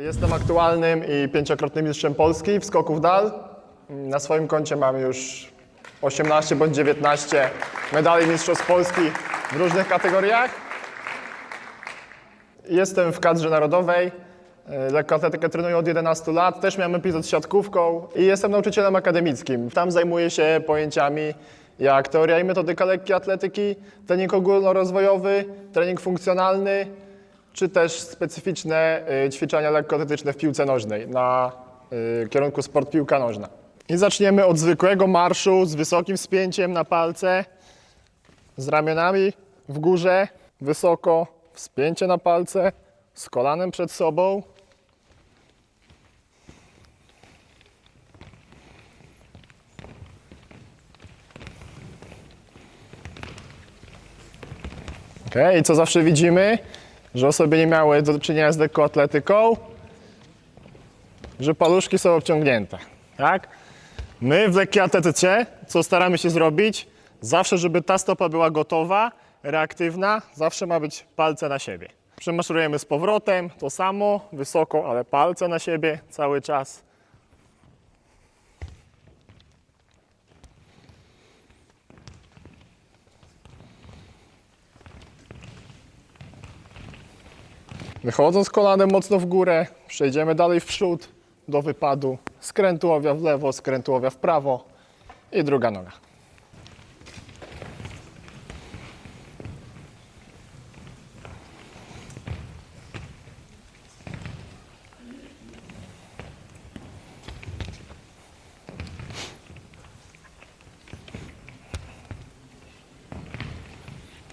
Jestem aktualnym i pięciokrotnym mistrzem Polski w skoku w dal. Na swoim koncie mam już 18 bądź 19 medali mistrzostw Polski w różnych kategoriach. Jestem w kadrze narodowej. Lekkoatletykę trenuję od 11 lat. Też miałem epizod z siatkówką i jestem nauczycielem akademickim. Tam zajmuję się pojęciami jak teoria i metodyka lekkiej atletyki, trening ogólnorozwojowy, trening funkcjonalny, czy też specyficzne y, ćwiczenia lekkoatletyczne w piłce nożnej na y, kierunku sport piłka nożna. I zaczniemy od zwykłego marszu z wysokim wspięciem na palce, z ramionami w górze, wysoko, wspięcie na palce, z kolanem przed sobą. Ok, i co zawsze widzimy? Że osoby nie miały do czynienia z lekkoatletyką, że paluszki są obciągnięte, tak? My w lekkiej atletyce, co staramy się zrobić, zawsze, żeby ta stopa była gotowa, reaktywna, zawsze ma być palce na siebie. Przemaszerujemy z powrotem, to samo, wysoko, ale palce na siebie cały czas. Wychodząc kolanem mocno w górę, przejdziemy dalej w przód do wypadu. Skręt tułowia w lewo, skręt tułowia w prawo i druga noga.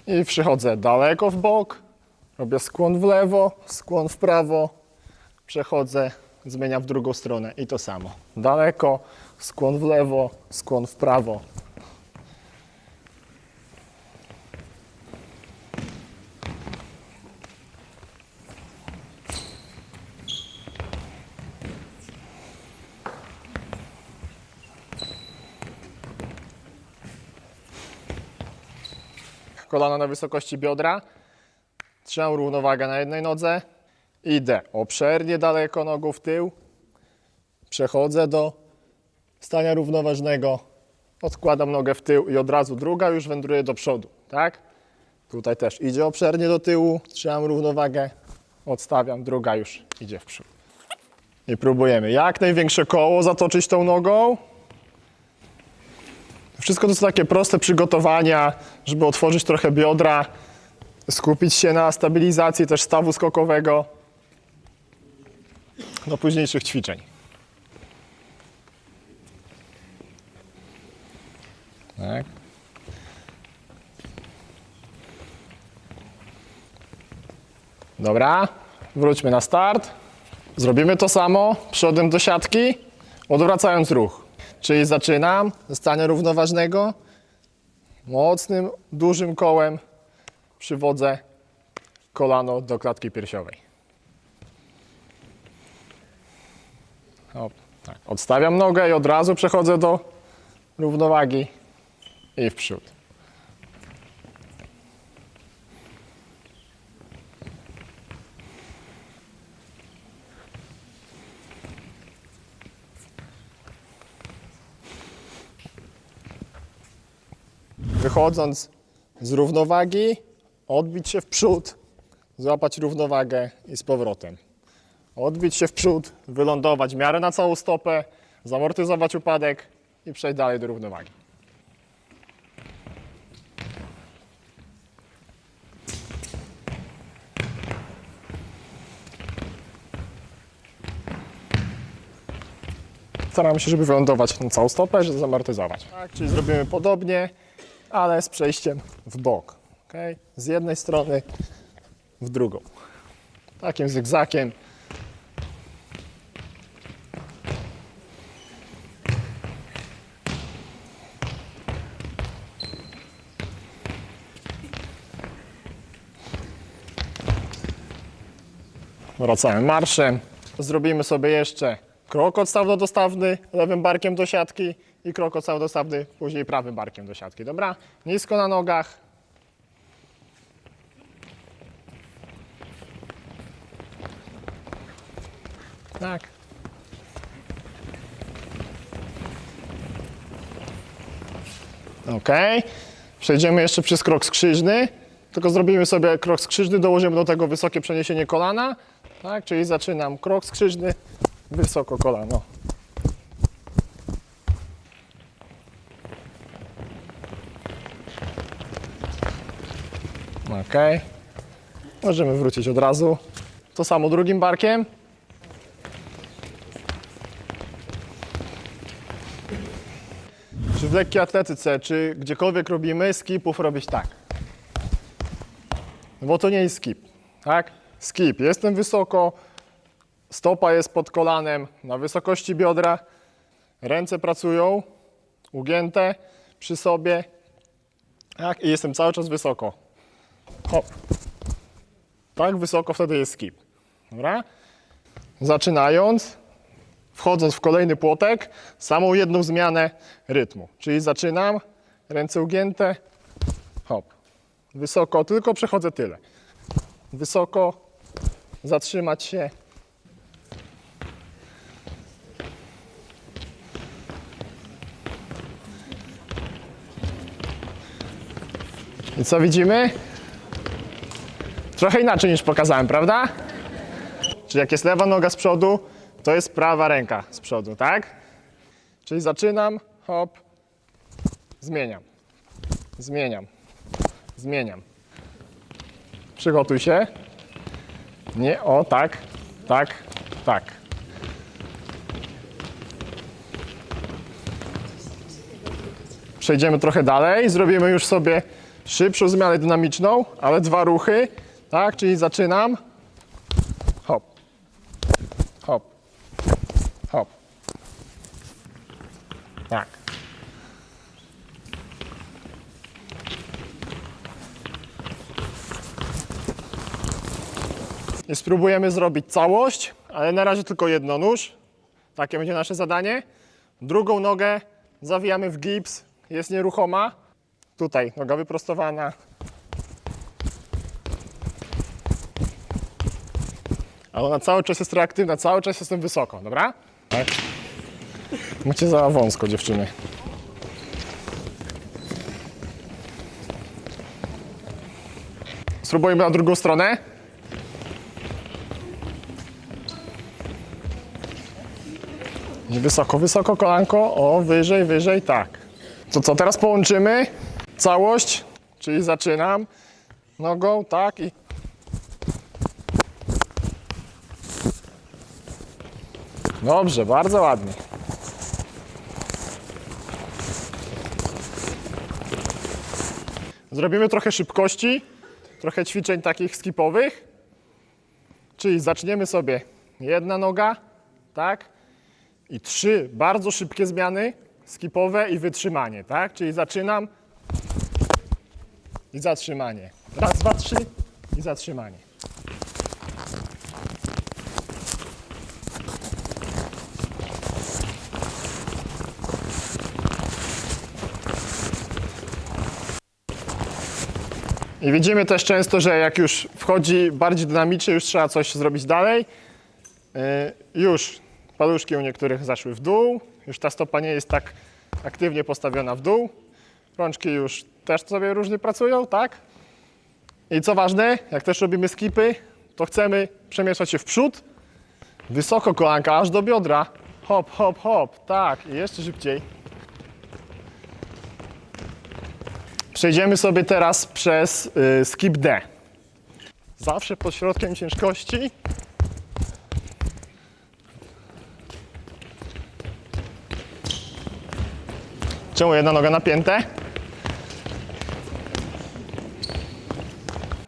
I przychodzę daleko w bok, robię skłon w lewo, skłon w prawo, przechodzę, zmieniam w drugą stronę i to samo. Daleko, skłon w lewo, skłon w prawo. Kolana na wysokości biodra. Trzymam równowagę na jednej nodze. Idę obszernie daleko nogą w tył. Przechodzę do stania równoważnego. Odkładam nogę w tył i od razu druga już wędruje do przodu, tak? Tutaj też idzie obszernie do tyłu, trzymam równowagę, odstawiam, druga już idzie w przód. I próbujemy jak największe koło zatoczyć tą nogą. Wszystko to są takie proste przygotowania, żeby otworzyć trochę biodra, skupić się na stabilizacji też stawu skokowego do późniejszych ćwiczeń. Tak. Dobra, wróćmy na start. Zrobimy to samo przodem do siatki, odwracając ruch. Czyli zaczynam ze stania równoważnego, mocnym, dużym kołem przywodzę kolano do klatki piersiowej. O, tak. Odstawiam nogę i od razu przechodzę do równowagi i w przód. Wychodząc z równowagi, odbić się w przód, złapać równowagę i z powrotem. Odbić się w przód, wylądować w miarę na całą stopę, zamortyzować upadek i przejść dalej do równowagi. Staramy się, żeby wylądować na całą stopę, żeby zamortyzować. Tak, czyli zrobimy podobnie, ale z przejściem w bok. Okay? Z jednej strony w drugą. Takim zygzakiem. Wracamy marszem. Zrobimy sobie jeszcze krok odstawno-dostawny lewym barkiem do siatki i krok odstawno-dostawny później prawym barkiem do siatki. Dobra? Nisko na nogach. Tak. Ok. Przejdziemy jeszcze przez krok skrzyżny. Tylko zrobimy sobie krok skrzyżny, dołożymy do tego wysokie przeniesienie kolana. Tak, czyli zaczynam krok skrzyżny, wysoko kolano. Ok. Możemy wrócić od razu. To samo drugim barkiem. W lekkiej atletyce, czy gdziekolwiek robimy, skipów robić tak. No bo to nie jest skip, tak? Skip. Jestem wysoko, stopa jest pod kolanem, na wysokości biodra, ręce pracują, ugięte przy sobie, tak? I jestem cały czas wysoko. Hop. Tak wysoko wtedy jest skip. Dobra? Zaczynając, wchodząc w kolejny płotek, samą jedną zmianę rytmu. Czyli zaczynam, ręce ugięte, hop. Wysoko, tylko przechodzę tyle. Wysoko, zatrzymać się. I co widzimy? Trochę inaczej niż pokazałem, prawda? Czyli jak jest lewa noga z przodu, to jest prawa ręka z przodu, tak? Czyli zaczynam, hop, zmieniam, zmieniam, zmieniam. Przygotuj się. Nie, o, tak, tak, tak. Przejdziemy trochę dalej, zrobimy już sobie szybszą zmianę dynamiczną, ale dwa ruchy, tak? Czyli zaczynam, Spróbujemy zrobić całość, ale na razie tylko jedno nóż. Takie będzie nasze zadanie. Drugą nogę zawijamy w gips, jest nieruchoma. Tutaj noga wyprostowana. Ale ona cały czas jest reaktywna, cały czas jestem wysoko, dobra? Tak. Macie za wąsko, dziewczyny. Spróbujmy na drugą stronę. Wysoko, wysoko kolanko. O, wyżej, wyżej, tak. To co, teraz połączymy całość, czyli zaczynam nogą, tak i Dobrze, bardzo ładnie. Zrobimy trochę szybkości, trochę ćwiczeń takich skipowych. Czyli zaczniemy sobie jedna noga, tak? I trzy bardzo szybkie zmiany skipowe i wytrzymanie, tak? Czyli zaczynam i zatrzymanie. Raz, dwa, trzy i zatrzymanie. I widzimy też często, że jak już wchodzi bardziej dynamicznie, już trzeba coś zrobić dalej. Yy, Już paluszki u niektórych zaszły w dół, już ta stopa nie jest tak aktywnie postawiona w dół. Rączki już też sobie różnie pracują, tak? I co ważne, jak też robimy skipy, to chcemy przemieszczać się w przód, wysoko kolanka, aż do biodra. Hop, hop, hop, tak, i jeszcze szybciej. Przejdziemy sobie teraz przez y, skip D. Zawsze pod środkiem ciężkości. Czemu jedna noga napięte?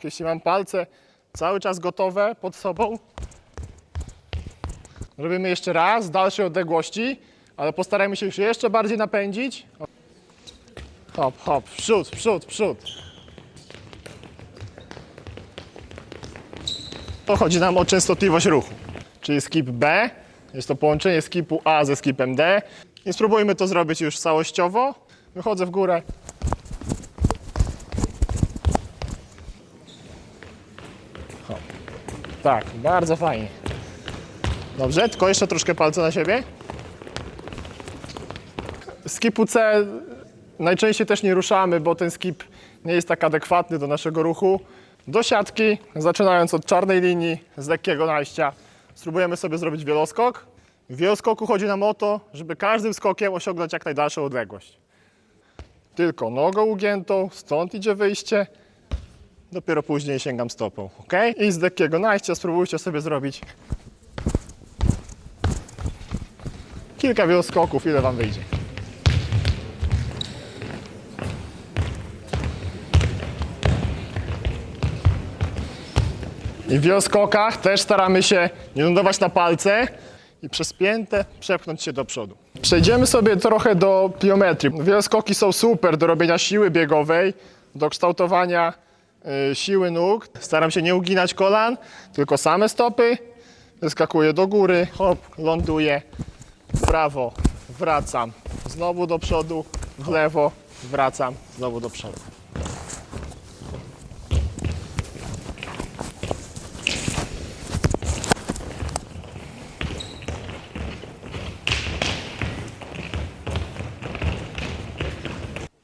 Jeśli mam palce cały czas gotowe pod sobą, robimy jeszcze raz, dalszej odległości, ale postarajmy się już jeszcze bardziej napędzić. Hop, hop, w przód, w przód, w przód. To chodzi nam o częstotliwość ruchu, czyli skip B. Jest to połączenie skipu A ze skipem D. I spróbujmy to zrobić już całościowo. Wychodzę w górę. Hop. Tak, bardzo fajnie. Dobrze, tylko jeszcze troszkę palce na siebie. Skipu C najczęściej też nie ruszamy, bo ten skip nie jest tak adekwatny do naszego ruchu. Do siatki, zaczynając od czarnej linii, z lekkiego najścia, spróbujemy sobie zrobić wieloskok. W wieloskoku chodzi nam o to, żeby każdym skokiem osiągnąć jak najdalszą odległość. Tylko nogą ugiętą, stąd idzie wyjście, dopiero później sięgam stopą, ok? I z lekkiego najścia spróbujcie sobie zrobić kilka wieloskoków, ile Wam wyjdzie. I w wioskokach też staramy się nie lądować na palce i przez piętę przepchnąć się do przodu. Przejdziemy sobie trochę do pliometrii. Wioskoki są super do robienia siły biegowej, do kształtowania y, siły nóg. Staram się nie uginać kolan, tylko same stopy. Wyskakuję do góry, hop, ląduję, w prawo, wracam, znowu do przodu, w lewo, wracam, znowu do przodu.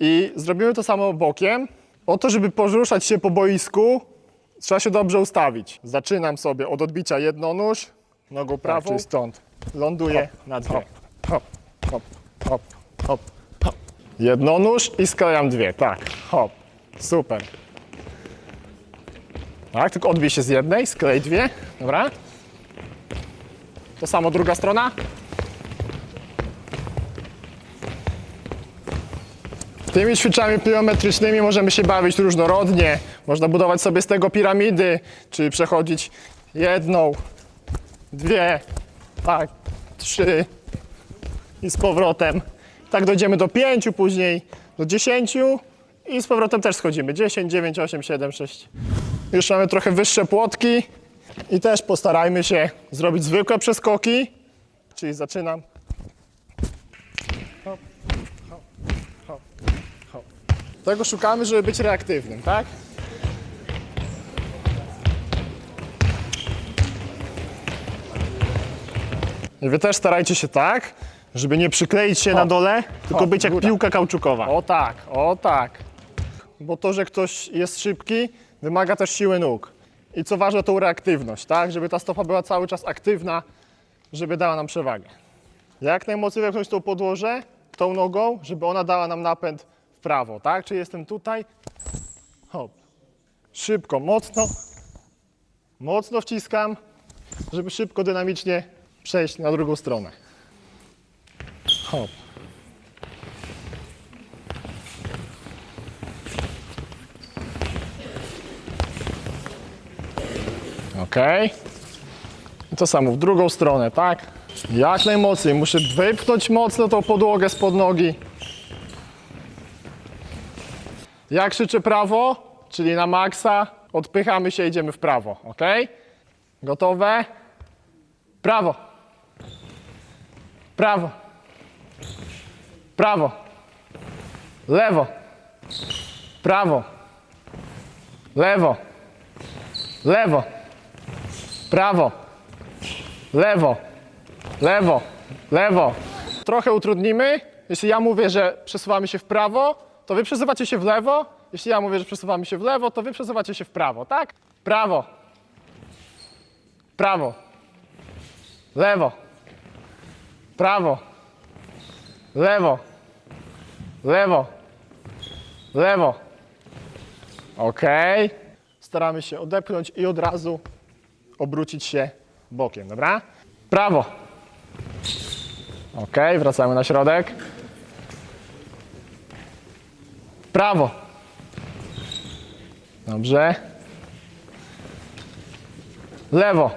I zrobimy to samo bokiem. O to, żeby poruszać się po boisku, trzeba się dobrze ustawić. Zaczynam sobie od odbicia jednonóż, nogą prawą, czyli stąd. Ląduję na dwie. Hop, hop, hop, hop, hop. Jednonóż i sklejam dwie, tak. Hop, super. Tak, tylko odbij się z jednej, sklej dwie, dobra. To samo druga strona. Tymi ćwiczami pliometrycznymi możemy się bawić różnorodnie. Można budować sobie z tego piramidy, czyli przechodzić jedną, dwie, tak, trzy i z powrotem. Tak dojdziemy do pięciu, później do dziesięciu i z powrotem też schodzimy. 10, 9, 8, 7, 6. Już mamy trochę wyższe płotki i też postarajmy się zrobić zwykłe przeskoki, czyli zaczynam Tego szukamy, żeby być reaktywnym, tak? I wy też starajcie się tak, żeby nie przykleić się na dole, tylko być jak piłka kauczukowa. O tak, o tak. Bo to, że ktoś jest szybki, wymaga też siły nóg. I co ważne, tą reaktywność, tak? Żeby ta stopa była cały czas aktywna, żeby dała nam przewagę. Jak najmocniej wepchnąć tą podłoże, tą nogą, żeby ona dała nam napęd w prawo, tak? Czyli jestem tutaj, hop, szybko, mocno, mocno wciskam, żeby szybko, dynamicznie przejść na drugą stronę. Hop. Ok. I to samo w drugą stronę, tak? Jak najmocniej. Muszę wypchnąć mocno tą podłogę spod nogi. Jak krzyczę prawo, czyli na maksa, odpychamy się, idziemy w prawo, ok? Gotowe? Prawo. Prawo. Prawo. Lewo. Prawo. Lewo. Lewo. Prawo. Lewo. Lewo. Lewo. Trochę utrudnimy. Jeśli ja mówię, że przesuwamy się w prawo, to wy przesuwacie się w lewo. Jeśli ja mówię, że przesuwamy się w lewo, to wy przesuwacie się w prawo, tak? Prawo. Prawo. Lewo. Prawo. Lewo. Lewo. Lewo. Ok. Staramy się odepchnąć i od razu obrócić się bokiem, dobra? Prawo. Ok, wracamy na środek. Prawo. Dobrze. Lewo.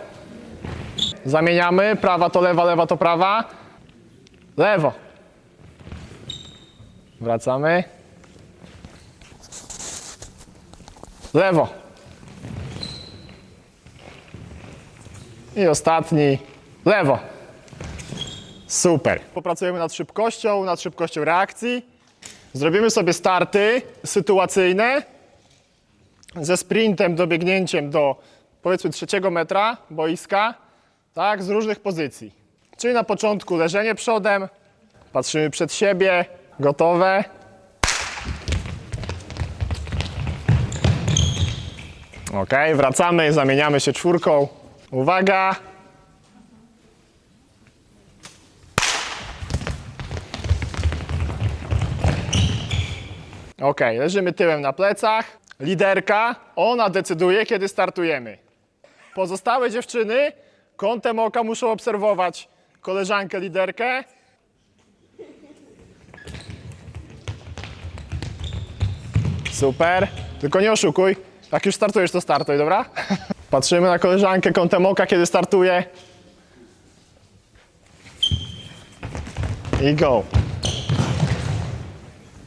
Zamieniamy. Prawa to lewa, lewa to prawa. Lewo. Wracamy. Lewo. I ostatni. Lewo. Super. Popracujemy nad szybkością, nad szybkością reakcji. Zrobimy sobie starty sytuacyjne ze sprintem, dobiegnięciem do powiedzmy trzeciego metra boiska. Tak, z różnych pozycji. Czyli na początku leżenie przodem, patrzymy przed siebie, gotowe. Ok, wracamy, zamieniamy się czwórką. Uwaga. Ok, leżymy tyłem na plecach. Liderka, ona decyduje, kiedy startujemy. Pozostałe dziewczyny kątem oka muszą obserwować koleżankę liderkę. Super. Tylko nie oszukuj. Jak już startujesz, to startuj, dobra? Patrzymy na koleżankę kątem oka, kiedy startuje. I go.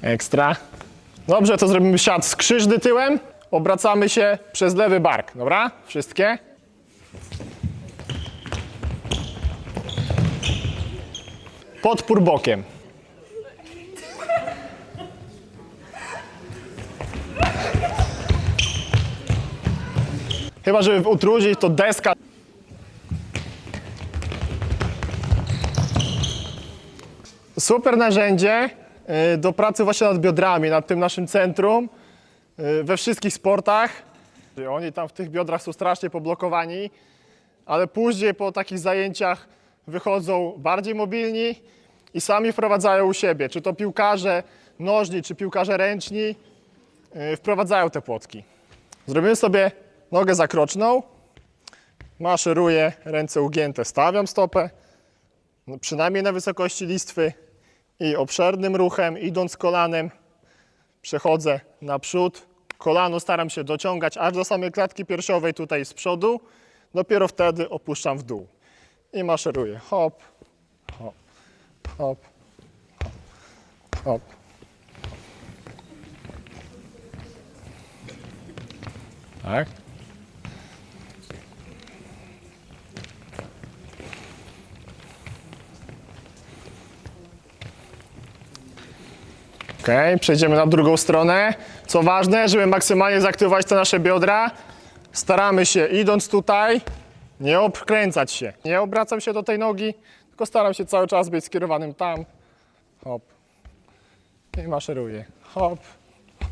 Ekstra. Dobrze, to zrobimy siat skrzyżny tyłem. Obracamy się przez lewy bark, dobra? Wszystkie. Podpór bokiem. Chyba, żeby utrudnić, to deska. Super narzędzie do pracy właśnie nad biodrami, nad tym naszym centrum y, we wszystkich sportach. Oni tam w tych biodrach są strasznie poblokowani, ale później po takich zajęciach wychodzą bardziej mobilni i sami wprowadzają u siebie, czy to piłkarze nożni, czy piłkarze ręczni, y, wprowadzają te płotki. Zrobimy sobie nogę zakroczną, maszeruję, ręce ugięte, stawiam stopę, no przynajmniej na wysokości listwy i obszernym ruchem, idąc kolanem, przechodzę naprzód, kolano staram się dociągać aż do samej klatki piersiowej tutaj z przodu, dopiero wtedy opuszczam w dół i maszeruję, hop, hop, hop, hop. Tak. Ok, przejdziemy na drugą stronę. Co ważne, żeby maksymalnie zaktywować te nasze biodra, staramy się idąc tutaj, nie obkręcać się. Nie obracam się do tej nogi, tylko staram się cały czas być skierowanym tam. Hop. I maszeruję. Hop,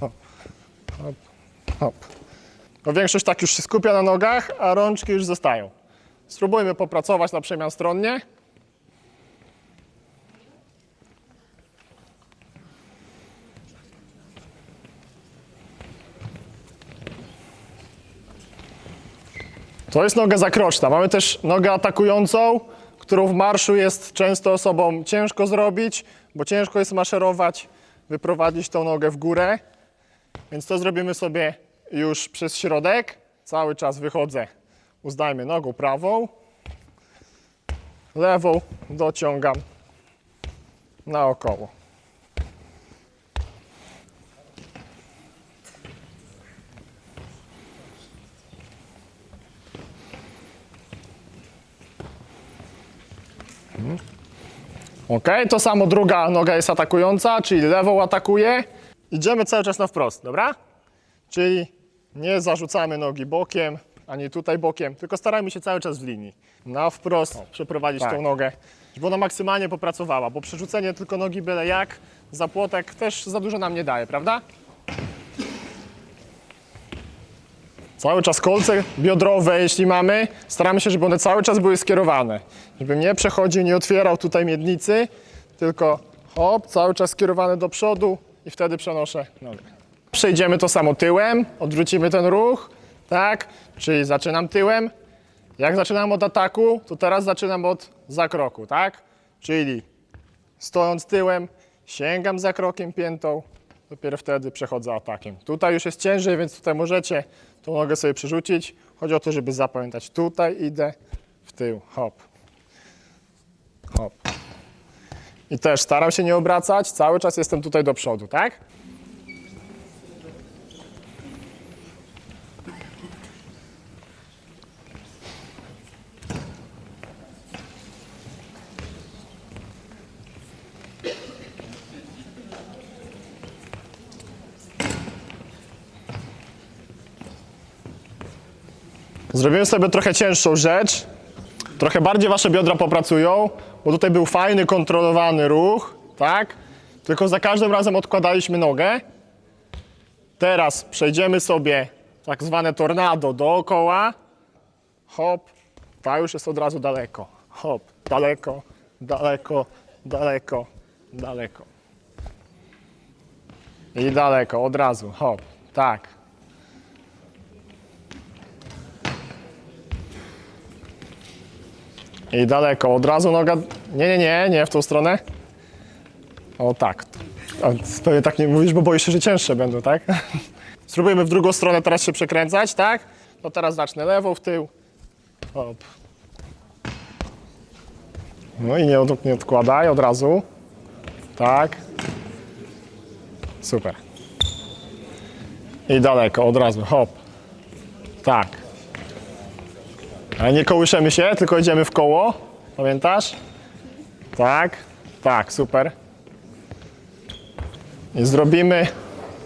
hop, hop, hop. Bo większość tak już się skupia na nogach, a rączki już zostają. Spróbujmy popracować na przemian stronnie. To jest noga zakroczna. Mamy też nogę atakującą, którą w marszu jest często osobom ciężko zrobić, bo ciężko jest maszerować, wyprowadzić tą nogę w górę. Więc to zrobimy sobie już przez środek. Cały czas wychodzę, uznajmy nogą prawą, lewą dociągam naokoło. Ok, to samo druga noga jest atakująca, czyli lewą atakuje. Idziemy cały czas na wprost, dobra? Czyli nie zarzucamy nogi bokiem, ani tutaj bokiem, tylko starajmy się cały czas w linii. Na wprost przeprowadzić tak. tą nogę, żeby ona maksymalnie popracowała, bo przerzucenie tylko nogi byle jak za płotek też za dużo nam nie daje, prawda? Cały czas kolce biodrowe, jeśli mamy, staramy się, żeby one cały czas były skierowane. Żebym nie przechodził, nie otwierał tutaj miednicy, tylko hop, cały czas skierowane do przodu i wtedy przenoszę nogę. Przejdziemy to samo tyłem, odwrócimy ten ruch, tak? Czyli zaczynam tyłem. Jak zaczynam od ataku, to teraz zaczynam od zakroku, tak? Czyli stojąc tyłem, sięgam za krokiem piętą, dopiero wtedy przechodzę atakiem. Tutaj już jest ciężej, więc tutaj możecie tą nogę sobie przerzucić. Chodzi o to, żeby zapamiętać. Tutaj idę, w tył, hop, hop. I też staram się nie obracać, cały czas jestem tutaj do przodu, tak? Zrobiłem sobie trochę cięższą rzecz. Trochę bardziej wasze biodra popracują, bo tutaj był fajny, kontrolowany ruch, tak? Tylko za każdym razem odkładaliśmy nogę. Teraz przejdziemy sobie tak zwane tornado dookoła. Hop, ta już jest od razu daleko. Hop, daleko, daleko, daleko, daleko. I daleko, od razu, hop, tak. I daleko, od razu noga. Nie, nie, nie, nie w tą stronę. O tak. Pewnie tak nie mówisz, bo boisz się, że cięższe będą, tak? Spróbujemy w drugą stronę teraz się przekręcać, tak? To teraz zacznę lewą w tył. Hop. No i nie, od- nie odkładaj od razu. Tak. Super. I daleko, od razu, hop. Tak. Ale nie kołyszemy się, tylko idziemy w koło. Pamiętasz? Tak, tak, super. I zrobimy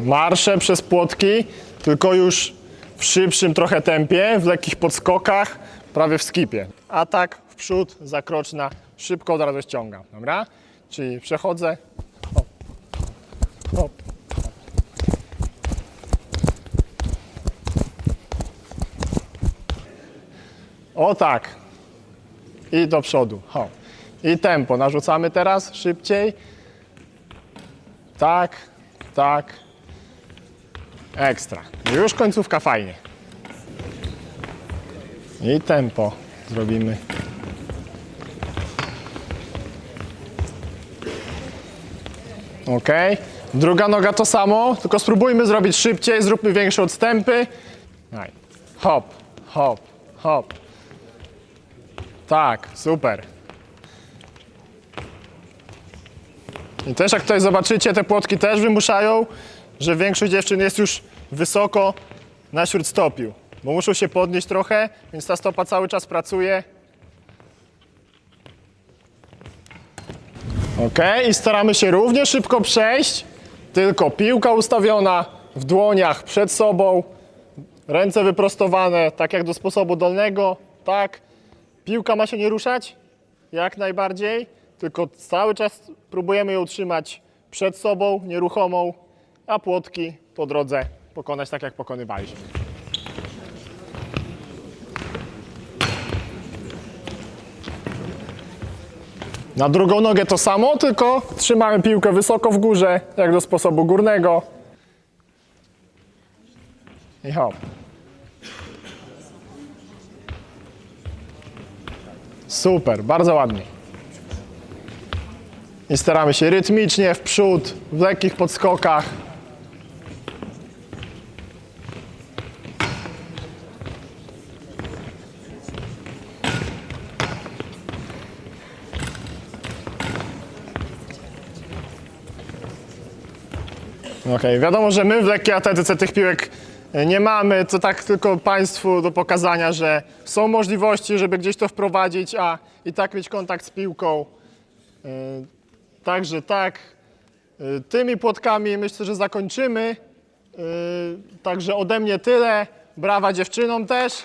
marsze przez płotki, tylko już w szybszym trochę tempie, w lekkich podskokach, prawie w skipie. A tak w przód, zakroczna, szybko od razu ściągam, dobra? Czyli przechodzę, O tak. I do przodu. Ho. I tempo. Narzucamy teraz szybciej. Tak, tak. Ekstra. Już końcówka fajnie. I tempo zrobimy. Ok. Druga noga to samo, tylko spróbujmy zrobić szybciej, zróbmy większe odstępy. Hop, hop, hop. Tak, super. I też jak tutaj zobaczycie, te płotki też wymuszają, że większość dziewczyn jest już wysoko na śródstopiu. Bo muszą się podnieść trochę, więc ta stopa cały czas pracuje. Ok, i staramy się równie szybko przejść, tylko piłka ustawiona w dłoniach przed sobą, ręce wyprostowane, tak jak do sposobu dolnego, tak. Piłka ma się nie ruszać, jak najbardziej, tylko cały czas próbujemy ją trzymać przed sobą, nieruchomą, a płotki po drodze pokonać tak, jak pokonywaliśmy. Na drugą nogę to samo, tylko trzymamy piłkę wysoko w górze, jak do sposobu górnego. I hop. Super, bardzo ładnie. I staramy się rytmicznie w przód, w lekkich podskokach. Okej, wiadomo, że my w lekkiej atletyce tych piłek nie mamy, to tak tylko Państwu do pokazania, że są możliwości, żeby gdzieś to wprowadzić, a i tak mieć kontakt z piłką. E, Także tak, e, tymi płotkami myślę, że zakończymy. E, Także ode mnie tyle. Brawa dziewczynom też.